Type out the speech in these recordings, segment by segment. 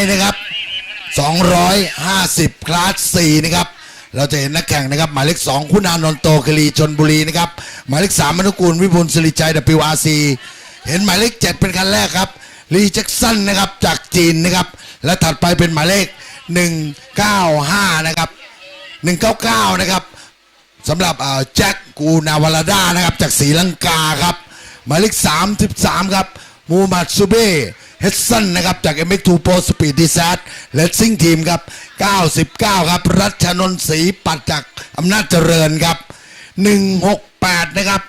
ต่นะครับ 250 คลาส 4 นะครับ เราจะเห็นนักแข่งนะครับ หมายเลข 2 คุณานนท์โตคลีชนบุรีนะครับ หมายเลข 3มนุกูล วิบูลสิริชัย WRC เห็นหมายเลข 7 เป็นคันแรกครับลีแจ็คสันนะครับจากจีนนะครับ และถัดไปเป็นหมายเลข 195 นะครับ 199 นะครับสำหรับแจ็คกูนาวาลาดานะครับจากศรีลังกาครับ หมายเลข 33 ครับมูฮัมหมัดซูเบ้ เฮดสันนะครับจาก MX2 Pro Speed d e s a t และซิ่งทีมครับ 99 ครับ รัชนนท์ศรีปัดจากอำนาจเจริญครับ 168 นะครับ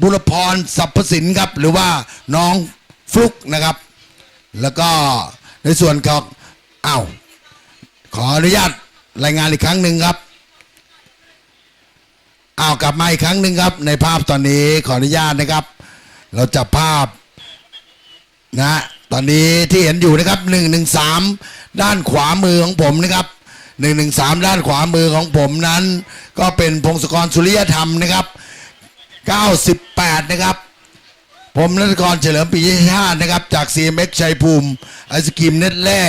บุรพรสรรพสินครับ หรือว่าน้องฟลุกนะครับ แล้วก็ในส่วนของอ้าวขออนุญาตรายงานอีกครั้งหนึ่งครับอ้าวกลับมาอีกครั้งหนึ่งครับ ในภาพตอนนี้ขออนุญาตนะครับ เราจับภาพนะ ตอนนี้ที่เห็นอยู่นะครับ1นึด้านขวามือของผมนะครับ1นึด้านขวามือของผมนั้น ก็เป็นพงศกรสุริยธรรมนะครับ98นะครับ ผมนัทกรเฉลิมปิยชาตินะครับ จาก CMX ชัยภูมิไอศกรีมเน็ตแร่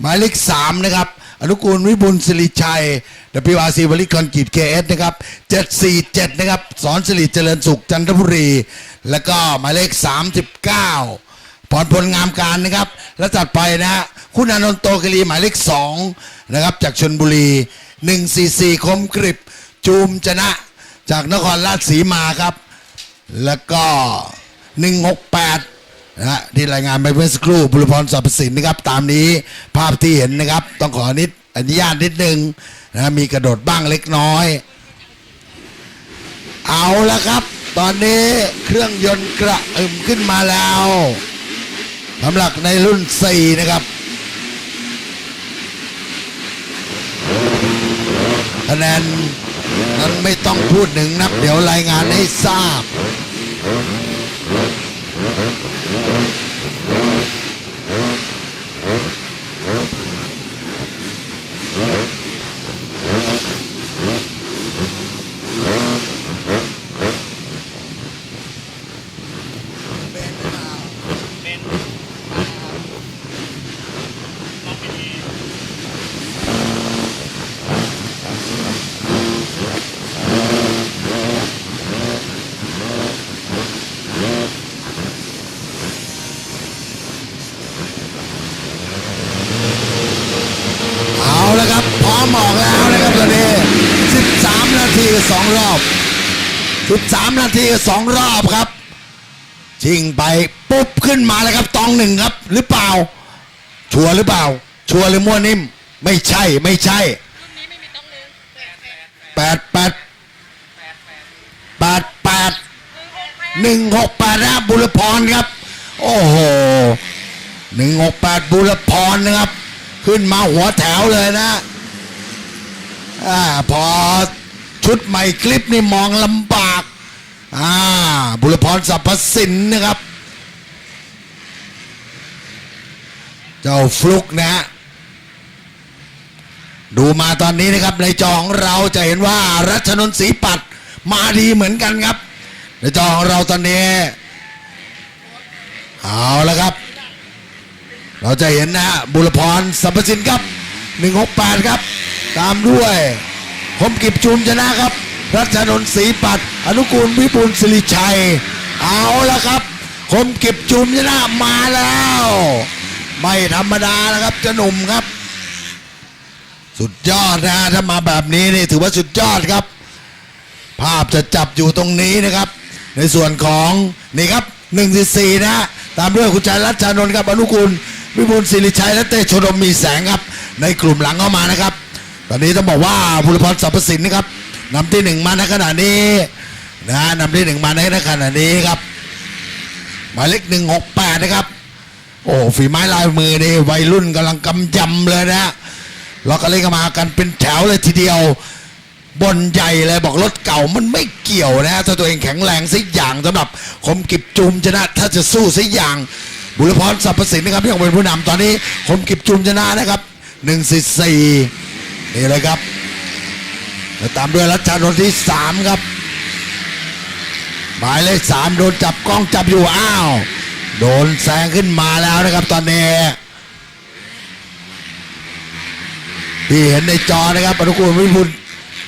หมายเลข3นะครับอนุกูลวิบุลสิริชัย WRC วลิคอนกีด KS นะครับ 747 นะครับ สอนสิริเจริญสุขจันทบุรี แล้วก็หมายเลข 39 พรพลงามการนะครับ และจัดไปนะฮะคุณอานนท์โตกรีหมายเลข2นะครับ จากชนบุรี 144 คมกริบจูมชนะ จากนครราชสีมาครับ แล้วก็ 168นะฮะที่รายงานไปเมื่อสักครู่บุรพรสรรพสินนะครับ ตามนี้ภาพที่เห็นนะครับ ต้องขอนิดอนุญาตนิดนึงนะมีกระโดดบ้างเล็กน้อย เอาละครับ ตอนนี้เครื่องยนต์กระอึมขึ้นมาแล้ว สำหรับในรุ่น 4 นะครับคะแนนนั้นไม่ต้องพูดหนึ่งนับ เดี๋ยวรายงานให้ทราบเอาละครับ พร้อมออกแล้วนะครับตอนนี้ 13 นาทีกับสองรอบ 13 นาทีสองรอบครับ ชิงไปปุ๊บขึ้นมาแล้วครับ ตองหนึ่งครับ หรือเปล่า ชัวร์หรือเปล่า ชัวร์หรือมั่วนิ่ม ไม่ใช่ไม่ใช่แปดแปดแปดแปดหนึ่งหกแปดนะบุรพรครับ โอ้โหหนึ่งหกแปดบุรพรนะครับ ขึ้นมาหัวแถวเลยนะอ่าพอชุดใหม่คลิปนี่มองลำบาก อ่าบุรพรสรรพสินนะครับ เจ้าฟลุกนะฮะดูมาตอนนี้นะครับในจอของเราจะเห็นว่ารัชนนท์ศรีปัดมาดีเหมือนกันครับ ในจอของเราตอนนี้ เอาละครับ เราจะเห็นนะฮะบุรพรสัมปสินครับ 168 ครับ ตามด้วยคมกิบจูมชนะครับ รัชนนท์ศรีปัดอนุกูลวิบูลสิริชัย เอาละครับ คมกิบจูมชนะมาแล้ว ไม่ธรรมดานะครับจะหนุ่มครับ สุดยอดนะถ้ามาแบบนี้นี่ถือว่าสุดยอดครับ ภาพจะจับอยู่ตรงนี้นะครับ ในส่วนของนี่ครับ1นึ่งสี่นะตามด้วยคุณชายรัชานนท์ครับอนุกูลวิบูลศิริชัยและเตโชดมมีแสงครับ ในกลุ่มหลังเข้ามานะครับ ตอนนี้ต้องบอกว่าบุรพรสรรพสินนะครับ นำที่หนึ่งมาในขณะนี้นะนำที่หนึ่งมาในขณะนี้ครับหมายเลขหนึ่งหกแปดนะครับ โอ้ฝีไม้ลายมือนี่วัยรุ่นกำลังกำยำเลยนะเราก็เล่นกันมากันเป็นแถวเลยทีเดียวบนใหญ่เลยบอกรถเก่ามันไม่เกี่ยวนะถ้าตัวเองแข็งแรงสักอย่างสำหรับคมกิบจุมชนะ ถ้าจะสู้สักอย่าง บุรพรสรรพสินนะครับที่ยังเป็นผู้นำตอนนี้คมกิบจุมชนะนะครับหนึ่งสี่สี่นี่เลยครับ แล้วตามด้วยรัชชานนที่สามครับ หมายเลขสามโดนจับกล้องจับอยู่อ้าว โดนแซงขึ้นมาแล้วนะครับตอนนี้ ที่เห็นในจอนะครับอนุกูลวิบุล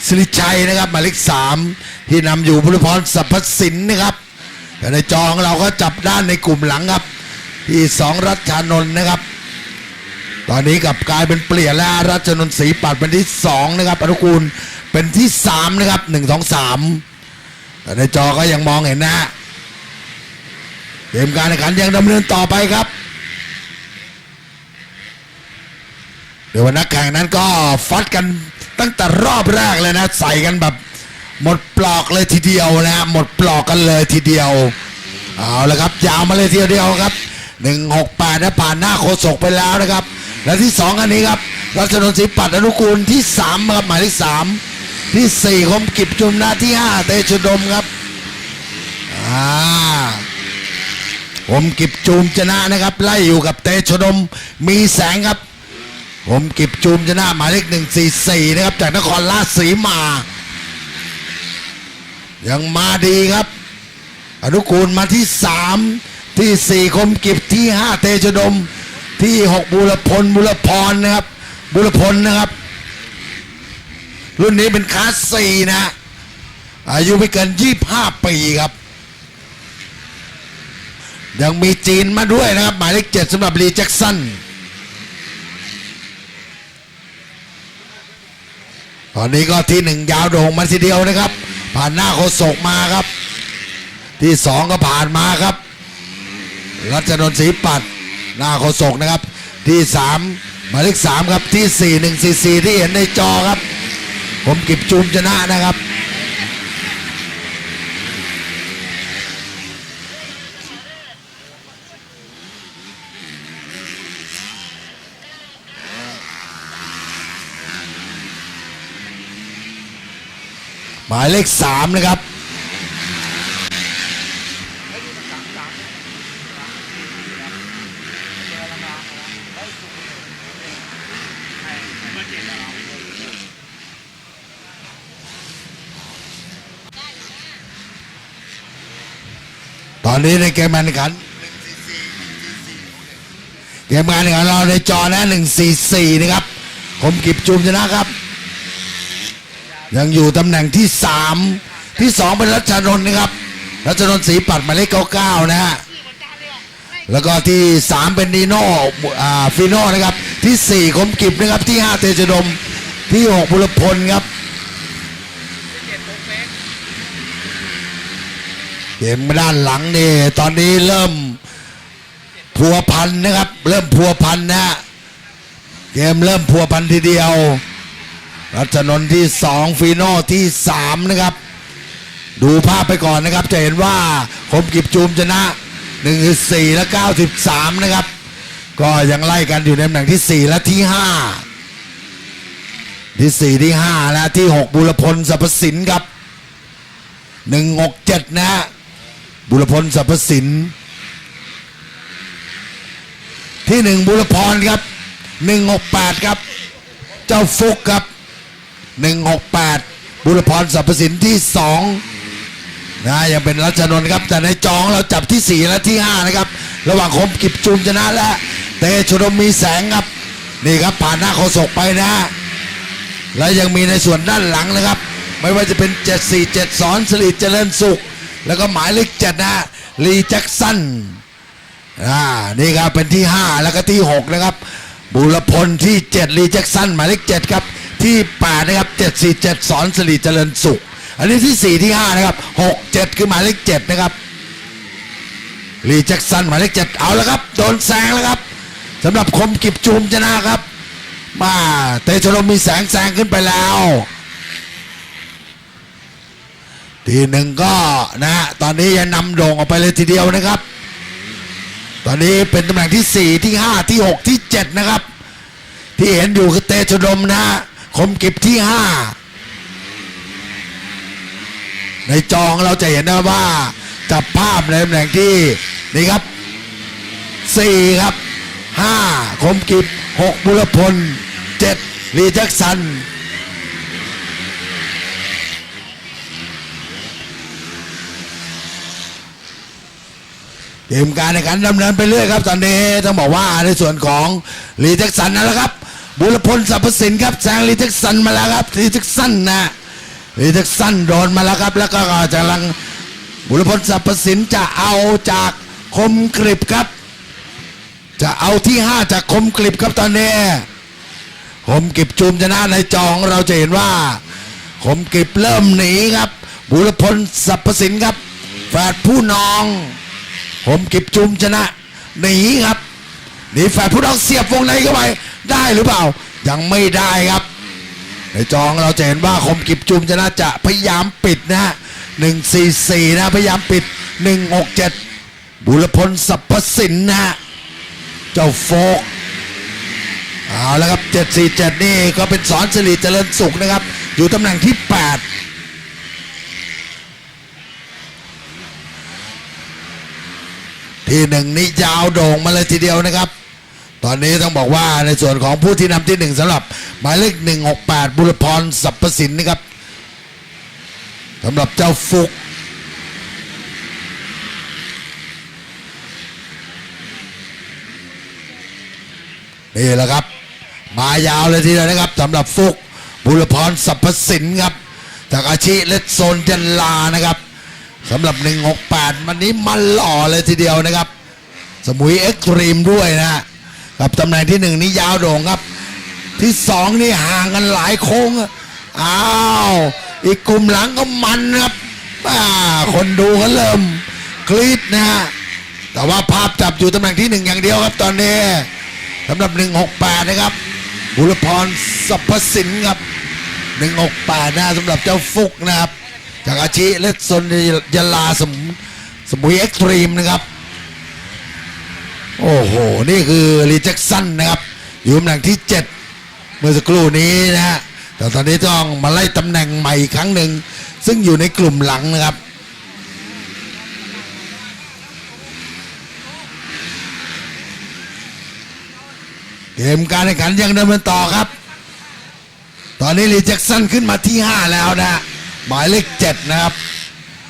สิริชัยนะครับ หมายเลขสามที่นำอยู่บุรพรสัพพสินนะครับแต่ในจอของเราก็จับด้านในกลุ่มหลังครับ ที่สองรัชชานนท์นะครับตอนนี้กับกลายเป็นเปลี่ยนแล้วรัชนนท์ศรีปัดเป็นที่สองนะครับอนุกูล เป็นที่สามนะครับหนึ่งสองสามแต่ในจอก็ยังมองเห็นนะเกมการแข่งขันยังดำเนินต่อไปครับเดี๋ยววันนักแข่งนั้นก็ฟัดกันตั้งแต่รอบแรกเลยนะ ใส่กันแบบหมดปลอกเลยทีเดียวนะฮะหมดปลอกกันเลยทีเดียว เอาละครับยาวมาเลยทีเดียวครับ 168นะผ่านหน้าโคศกไปแล้วนะครับ และที่สองอันนี้ครับรัชนนท์ศรีปัตย์อนุกูลที่สามครับหมายเลขสาม ที่สี่คมกิบจุมนาที่ห้าเตชุดมครับอ่าผมกิบจูมชนะนะครับ ไล่อยู่กับเตชดมมีแสงครับ ผมกิบจูมชนะหมายเลขหนึ่งสี่สี่นะครับ จากนครราชสีมา ยังมาดีครับ อนุกูลมาที่สามที่สี่คมกิบที่ห้าเตชดม ที่หกบุรพลบุรพรนะครับ บุรพลนะครับ รุ่นนี้เป็นคลาสสี่นะ อายุไม่เกินยี่ห้าปีครับ ยังมีจีนมาด้วยนะครับ หมายเลขเจ็ดสำหรับลีแจ็คสันตอนนี้ก็ที่หนึ่งยาวโด่งมาทีเดียวนะครับ ผ่านหน้าโคศกมาครับ ที่สองก็ผ่านมาครับ รัชนนท์ศรีปัตย์หน้าโคศกนะครับ ที่สามหมายเลขสามครับที่สี่หนึ่งสี่สี่ที่เห็นในจอครับ ผมกิบจูมชนะนะครับ หมายเลขสามนะครับ อนนี้ในเกมการแข่งขันเกมการแข่งขันเราในจอนะ144นะครับผมกิบจูมชนะครับ ยังอยู่ตำแหน่งที่ 3 ที่ 2 เป็นรัชนนท์นะครับ รัชนนท์ศรีปัดหมายเลข99 นะฮะแล้วก็ที่ 3 เป็นนีโน่อ่าฟิโน่นะครับ ที่ 4 คมกิบนะครับที่ 5 เตจดมที่ 6 บุรพลครับ เกมด้านหลังนี่ตอนนี้เริ่มพัวพันนะครับ เริ่มพัวพันนะเกมเริ่มพัวพันทีเดียว รัชนนท์ที่สองฟีโน่ที่สามนะครับ ดูภาพไปก่อนนะครับ จะเห็นว่าคมกิบจูมชนะหนึ่งสี่และเก้าสิบสามนะครับ ก็ยังไล่กันอยู่ในตำแหน่งที่สี่และที่ห้าที่สี่ที่ห้าและที่หกบุรพลสรรพสินครับหนึ่งหกเจ็ดนะฮะ บุรพลสรรพสินที่หนึ่งบุรพรครับหนึ่งหกแปดครับ เจ้าฟุกครับหนึ่งหกแปดบุรพรสรรพสินที่สองนะยังเป็นรัชนนท์ครับ แต่ในจองเราจับที่สี่และที่ห้านะครับ ระหว่างคมกิบจูมชนะและเตชดมมีแสงครับ นี่ครับผ่านหน้าโคศกไปนะ และยังมีในส่วนด้านหลังนะครับ ไม่ว่าจะเป็น747สอนสลิดเจริญสุข แล้วก็หมายเลขเจ็ดนะลีแจ็คสันอ่านี่ครับเป็นที่ 5 แล้วก็ที่ 6 นะครับ บุรพลที่ 7 ลีแจ็คสันหมายเลข7ครับ ที่ 8 นะครับ 747 สอนสิริเจริญสุข อันนี้ที่ 4 ที่ 5 นะครับ 6 7 คือหมายเลข7นะครับลีแจ็คสันหมายเลข7เอาแล้วครับ โดนแซงแล้วครับสำหรับคมกิบจูมชนะครับ มาเตชะลมมีแสงแซงขึ้นไปแล้ว ทีหนึ่งก็นะฮะตอนนี้ยังนำโด่งออกไปเลยทีเดียวนะครับ ตอนนี้เป็นตำแหน่งที่ 4 ที่ 5 ที่ 6 ที่ 7 นะครับ ที่เห็นอยู่คือเตชดมนะคมกิบที่ 5 ในจองเราจะเห็นนะว่าจับภาพในตำแหน่งที่นี่ครับ 4 ครับ 5 คมกิบ6บุรพล7ลีแจ็คสัน เกมการแข่งขันดำเนินไปเรื่อยครับตอนนี้ต้องบอกว่าในส่วนของลีแจ็คสันนั่นแหละครับ บุรพลสรรพสินครับแซงลีเท็กซันมาแล้วครับลีเท็กซันนะลีเท็กซันโดนมาแล้วครับ แล้วก็กำลังบุรพลสรรพสินจะเอาจากคมกริบครับ จะเอาที่ห้าจากคมกริบครับตอนนี้คมกริบจูมชนะในจองเราจะเห็นว่าคมกริบเริ่มหนีครับ บุรพลสรรพสินครับแฝดผู้น้อง คมกิบจูมชนะหนีครับหนีแฝดผู้น้องเสียบวงในเข้าไปได้หรือเปล่า ยังไม่ได้ครับ ในจองเราจะเห็นว่าคมกิบจุมชนะจะพยายามปิดนะฮะหนึ่งสี่สี่นะพยายามปิดหนึ่งหกเจ็ดบุรพลสรรพสินนะฮะเจ้าโฟกเอาแล้วครับ747นี่ก็เป็นสอนสิริเจริญสุขนะครับ อยู่ตำแหน่งที่8 ที่หนึ่งนี่ยาวโด่งมาเลยทีเดียวนะครับ ตอนนี้ต้องบอกว่าในส่วนของผู้ที่นำที่หนึ่งสำหรับหมายเลข168บุรพรสรรพสินนะครับสำหรับเจ้าฟุกนี่แหละครับ มายาวเลยทีเดียวนะครับสำหรับฟุกบุรพรสรรพสินครับจากอาชีเลดโซนจันลานะครับ สำหรับ 168 วันนี้มันหล่อเลยทีเดียวนะครับ สมุยเอ็กซ์ตรีมด้วยนะกับตำแหน่งที่หนึ่งนี่ยาวโด่งครับ ที่สองนี่ห่างกันหลายโค้งอ้าวอีกกลุ่มหลังก็มันครับอ่าคนดูก็เริ่มกรีดนะฮะแต่ว่าภาพจับอยู่ตำแหน่งที่หนึ่งอย่างเดียวครับตอนนี้สำหรับ 168 นะครับ บุรพรสรรพสินครับ 168นะสำหรับเจ้าฟุกนะครับ จากอาชีเลสซนยาลาสมสมุยเอ็กตรีมนะครับ โอ้โห นี่คือรีเจ็คสันนะครับ อยู่ตำแหน่งที่ 7 เมื่อสักครู่นี้นะฮะแต่ตอนนี้ต้องมาไล่ตำแหน่งใหม่อีกครั้งหนึ่ง ซึ่งอยู่ในกลุ่มหลังนะครับเกมการแข่งขันยังดำเนินต่อครับ ตอนนี้ลีแจ็คสันขึ้นมาที่ 5 แล้วนะ หมายเลข7นะครับ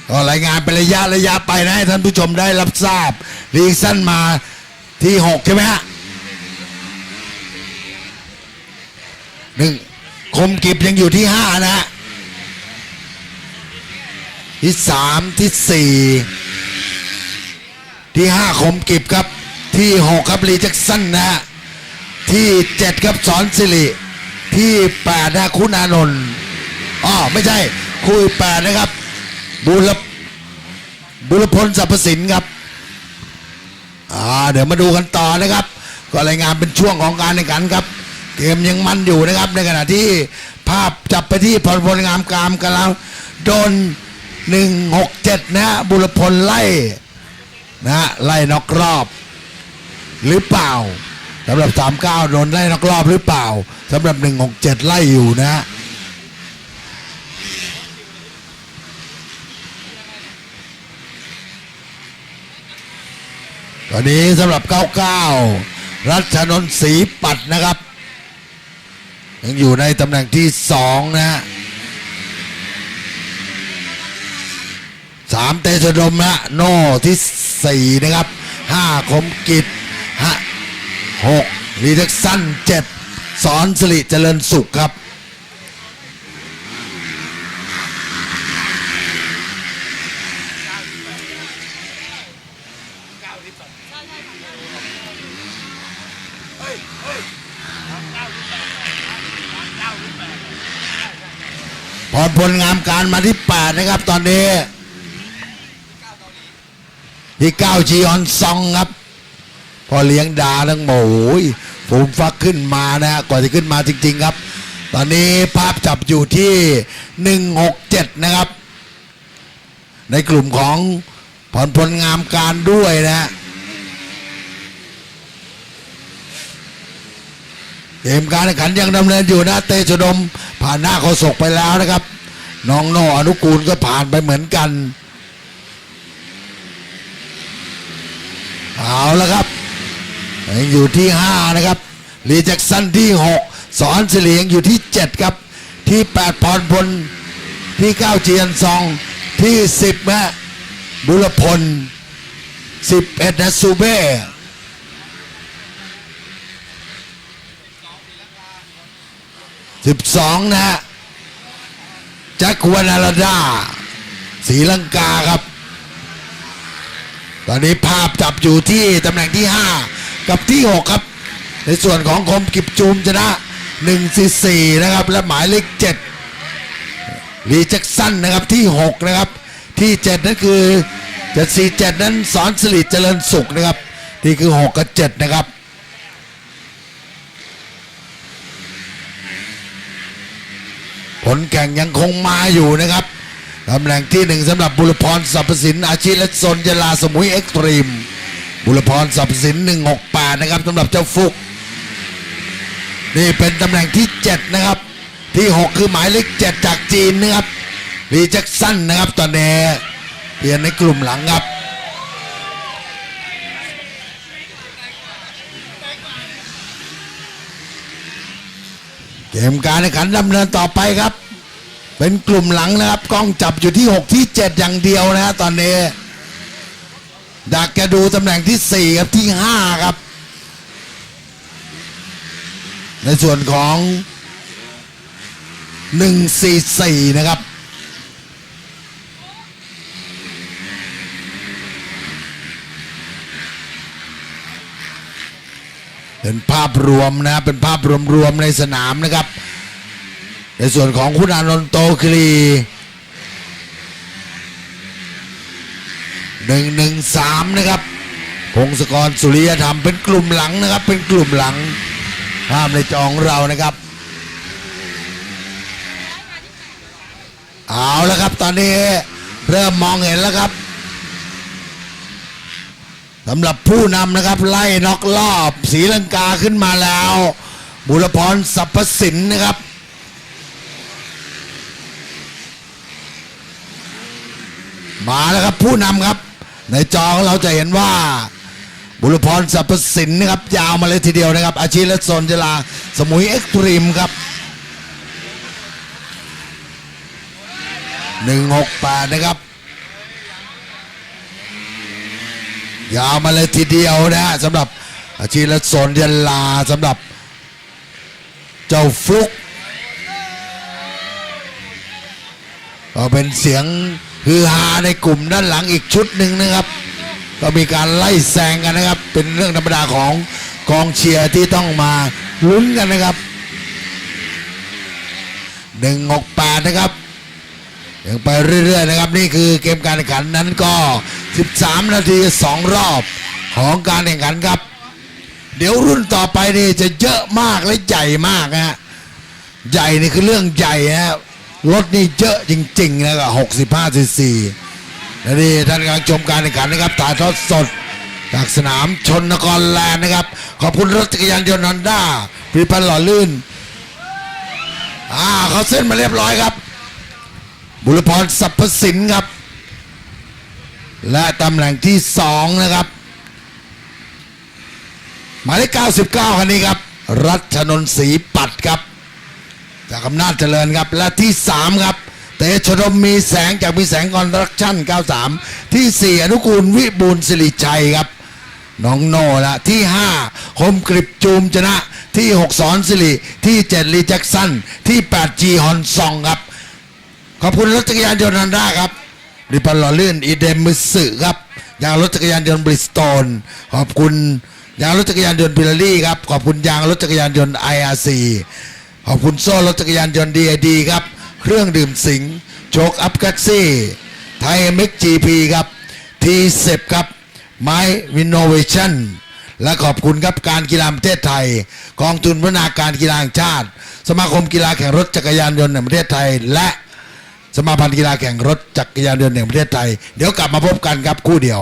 ก็รายงานเป็นระยะระยะไปนะให้ท่านผู้ชมได้รับทราบลีสั้นมาที่6ใช่ไหมฮะหนึ่งคมกิบยังอยู่ที่5นะฮะที่3ที่4ที่5คมกิบครับที่6ครับลีแจ็คสันนะฮะที่เจ็ดครับสอนสิริที่แปดนะคุณานนท์อ๋อไม่ใช่ คุยแปดนะครับ บุรบุรพลสรรพสินครับอ่าเดี๋ยวมาดูกันต่อนะครับ ก็รายงานเป็นช่วงของการแข่งขันครับ เกมยังมันอยู่นะครับ ในขณะที่ภาพจับไปที่พลพลงามกามกันแล้วโดนหนึ่งหกเจ็ดนะฮะบุรพลไล่นะฮะไล่นอกรอบ หรือเปล่าสำหรับ 39โดนไล่นอกรอบหรือเปล่าสำหรับ 167 ไล่อยู่นะ ตอนนี้สำหรับ 99 รัชนนท์ศรีปัดนะครับ ยังอยู่ในตำแหน่งที่ 2 นะฮะสามเตชดมนะโน่ที่ 4 นะครับ 5 คมกิจฮะหกลีเด็กสั้นเจ็ดสอนสิริเจริญสุขครับ พรพลงามการมาที่แปดนะครับ ตอนนี้ ที่เก้าจีออนซองครับ พอเลี้ยงดาทั้งโหมยฟูมฟักขึ้นมานะฮะกว่าจะขึ้นมาจริง ๆครับ ตอนนี้ภาพจับอยู่ที่ 167 นะครับ ในกลุ่มของพรพลงามการด้วยนะฮะ เกมการแข่งขันยังดำเนินอยู่นะเตชดม ผ่านหน้าโคศกไปแล้วนะครับ น้องโนอนุกูลก็ผ่านไปเหมือนกัน เอาละครับยังอยู่ที่ 5 นะครับลีแจ็คสันที่ 6 สอนเสิริยังอยู่ที่ 7 ครับ ที่ 8 พรพล ที่ 9 เจียนซอง ที่ 10นะบุรพล 11นะซูเบ้ 12นะฮะแจ็ควานาราดาศรีลังกาครับ ตอนนี้ภาพจับอยู่ที่ตำแหน่งที่ 5 กับที่ 6 ครับ ในส่วนของคมกิบจูมชนะ1 4นะครับ และหมายเลข7ลีแจ็คสันนะครับที่ 6 นะครับ ที่ 7 นั่นคือ747 นั้นสอนสิริเจริญสุขนะครับนี่คือ 6 กับ 7 นะครับ ผลแข่งยังคงมาอยู่นะครับตำแหน่งที่หนึ่งสำหรับบุรพรสรรพสินอาชีพและโซนยาลาสมุยเอ็กซ์ตรีม บุรพรสรรพสินหนึ่งหกแปดนะครับสำหรับเจ้าฟุก นี่เป็นตำแหน่งที่เจ็ดนะครับ ที่หกคือหมายเลขเจ็ดจากจีนนะครับรีแจ็คสันนะครับตอนนี้เปลี่ยนในกลุ่มหลังครับ เกมการแข่งขันดำเนินต่อไปครับ เป็นกลุ่มหลังนะครับกล้องจับอยู่ที่ 6 ที่ 7 อย่างเดียวนะฮะตอนนี้ ดักจะดูตำแหน่งที่ 4 ครับที่ 5 ครับ ในส่วนของ 144 นะครับ เป็นภาพรวมนะเป็นภาพรวมๆในสนามนะครับ ในส่วนของคุณอานนท์โตคลีหนึ่งหนึ่งสามนะครับพงศกรสุริยธรรมเป็นกลุ่มหลังนะครับ เป็นกลุ่มหลังภาพในจอของเรานะครับ เอาแล้วครับตอนนี้เริ่มมองเห็นแล้วครับ สำหรับผู้นำนะครับ ไล่น็อกรอบศรีลังกาขึ้นมาแล้ว บุรพรสรรพสินนะครับมาแล้วครับผู้นำครับ ในจอของเราจะเห็นว่า บุรพรสรรพสินนะครับ ยาวมาเลยทีเดียวนะครับ อาชีพและโซนจลาสมุยเอ็กตรีมครับหนึ่งหกแปดนะครับ ยาวมาเลยทีเดียวนะสำหรับอาชีพและโซนยลาสำหรับ เจ้าฟลุกก็เป็นเสียงฮือฮาในกลุ่มด้านหลังอีกชุดหนึ่งนะครับ ก็มีการไล่แซงกันนะครับ เป็นเรื่องธรรมดาของกองเชียร์ที่ต้องมาลุ้นกันนะครับหนึ่งหกแปดนะครับ ยังไปเรื่อย ๆ นะครับ นี่คือเกมการแข่งขันนั้นก็ 13 นาที 2 รอบของการแข่งขันครับ เดี๋ยวรุ่นต่อไปนี่จะเยอะมากและใหญ่มากนะฮะใหญ่นี่คือเรื่องใหญ่นะรถนี่เยอะจริง ๆ นะก็หกสิบห้าซีซีและนี่ท่านกำลังชมการแข่งขันนะครับถ่ายทอดสดจากสนามชนนครแลนด์นะครับ ขอบคุณรถจักรยานยนต์ฮอนด้าผลิตภัณฑ์หล่อลื่นอ่าเขาเส้นมาเรียบร้อยครับ บุรพรสรรพสินครับ และตำแหน่งที่สองนะครับ หมายเลข99คันนี้ครับ รัชนนท์ศรีปัดครับ จากอำนาจเจริญครับ และที่3ครับเตชรมมีแสงจากมีแสงคอนรักชั่น 93 ที่ 4 อนุกูลวิบูลสิริชัยครับ น้องโน่ละที่ 5 คมกริบจูมชนะ ที่ 6 สอนสิริที่7ลีแจ็คสัน ที่ 8 จีฮอนซองครับ ขอบคุณรถจักรยานยนต์นันด้าครับริปันหล่อลื่นอีเดมมิสึครับยางรถจักรยานยนต์บริสโตนขอบคุณยางรถจักรยานยนต์พิลารี่ครับขอบคุณยางรถจักรยานยนต์ไออาร์ซีขอบคุณโซ่รถจักรยานยนต์ดีไอดีครับ เครื่องดื่มสิงห์โชคอัพแท็กซี่ไทยเม็กจีพีครับทีเซฟครับไม้วินโนเวชั่นและขอบคุณครับการกีฬาประเทศไทย กองทุนพัฒนาการกีฬาแห่งชาติ สมาคมกีฬาแข่งรถจักรยานยนต์แห่งประเทศไทย และ สมาพันธ์กีฬาแข่งรถจักรยานยนต์แห่งประเทศไทย เดี๋ยวกลับมาพบกันครับคู่เดียว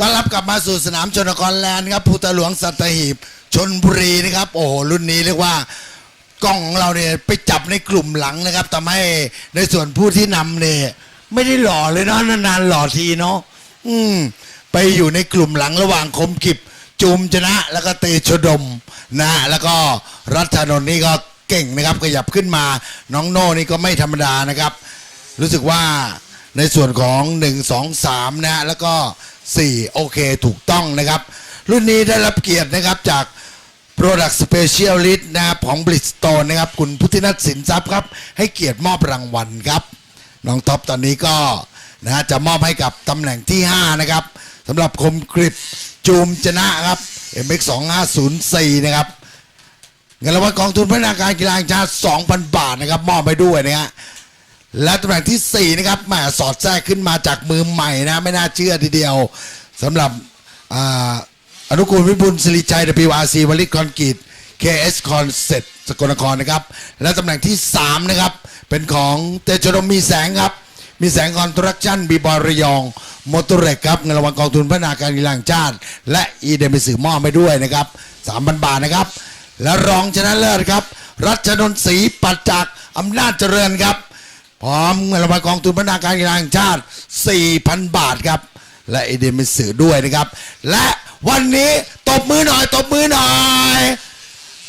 ต้อนรับกลับมาสู่สนามชนกรแลนด์ครับภูตะหลวงสัตหีบชนบุรีนะครับ โอ้โหรุ่นนี้เรียกว่ากล้องของเราเนี่ยไปจับในกลุ่มหลังนะครับทำให้ในส่วนผู้ที่นำเนี่ยไม่ได้หล่อเลยเนาะนานๆหล่อทีเนาะอืม ไปอยู่ในกลุ่มหลังระหว่างคมกิบจูมชนะ แล้วก็เตชดมนะแล้วก็รัชนนท์นี่ก็เก่งนะครับขยับขึ้นมาน้องโน่นี่ก็ไม่ธรรมดานะครับ รู้สึกว่าในส่วนของ 1 2 3นะแล้วก็ 4 โอเคถูกต้องนะครับ รุ่นนี้ได้รับเกียรตินะครับจาก Product Specialist นะครับของ Bridgestone นะครับ คุณพุทธินัทสินทรัพย์ครับ ให้เกียรติมอบรางวัลครับ น้องท็อปตอนนี้ก็นะฮะจะมอบให้กับตำแหน่งที่ 5 นะครับสำหรับคมกริบจูมชนะครับ MX 2504 นะครับเงินรางวัลกองทุนพัฒนาการกีฬาแห่งชาติ 2,000 บาทนะครับ มอบไปด้วยนะฮะ และตำแหน่งที่ 4 นะครับแหมสอดแทรกขึ้นมาจากมือใหม่นะ ไม่น่าเชื่อทีเดียวสำหรับอ่าอนุกูลวิบุญสิริชัย WRC วลิตคอนกรีต KS คอนเซ็ตสกลนครนะครับ และตำแหน่งที่ 3 นะครับ เป็นของเตชรมมีแสงครับ มีแสงคอนสตรักชั่นบีบอยระยองมอเตอร์เรกครับเงินรางวัลกองทุนพัฒนาการกีฬาแห่งชาติ และอีเดมิสือมอบไปด้วยนะครับ3,000 บาทนะครับ และรองชนะเลิศครับ รัชนนท์ศรีปัจจากอำนาจเจริญครับ พร้อมเงินรางวัลกองทุนพัฒนาการกีฬาแห่งชาติ 4,000 บาทครับ และไอเดียมิสือด้วยนะครับ และวันนี้ตบมือหน่อยตบมือหน่อย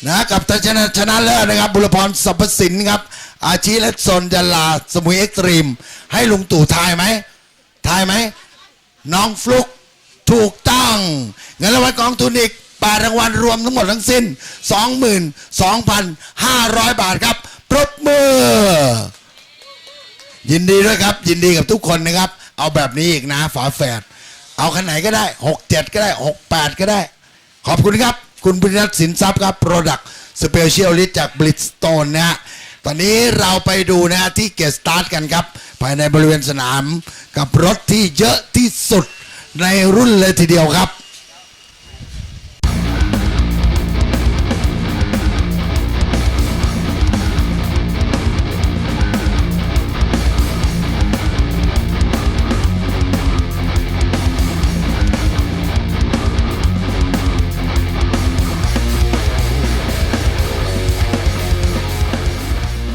นะกับทัชนะชนะเลิศนะครับ บุรพรสรรพสินครับ อาชีและโซนยาลาสมุยเอ็กตรีม ให้ลุงตู่ทายไหมทายไหม น้องฟลุกถูกต้องเงินรางวัลกองทุนอีกแปดรางวัลรวมทั้งหมดทั้งสิ้น 22,500 บาทครับ ปรบมือ ยินดีด้วยครับ ยินดีกับทุกคนนะครับ เอาแบบนี้อีกนะฝาแฝดเอาคันไหนก็ได้ 67 ก็ได้ 68 ก็ได้ ขอบคุณครับ คุณพิรัตสินทรัพย์ครับ Product Specialist จาก Bridgestone นะฮะตอนนี้เราไปดูนะฮะที่เกตสตาร์ทกันครับ ภายในบริเวณสนามกับรถที่เยอะที่สุดในรุ่นเลยทีเดียวครับ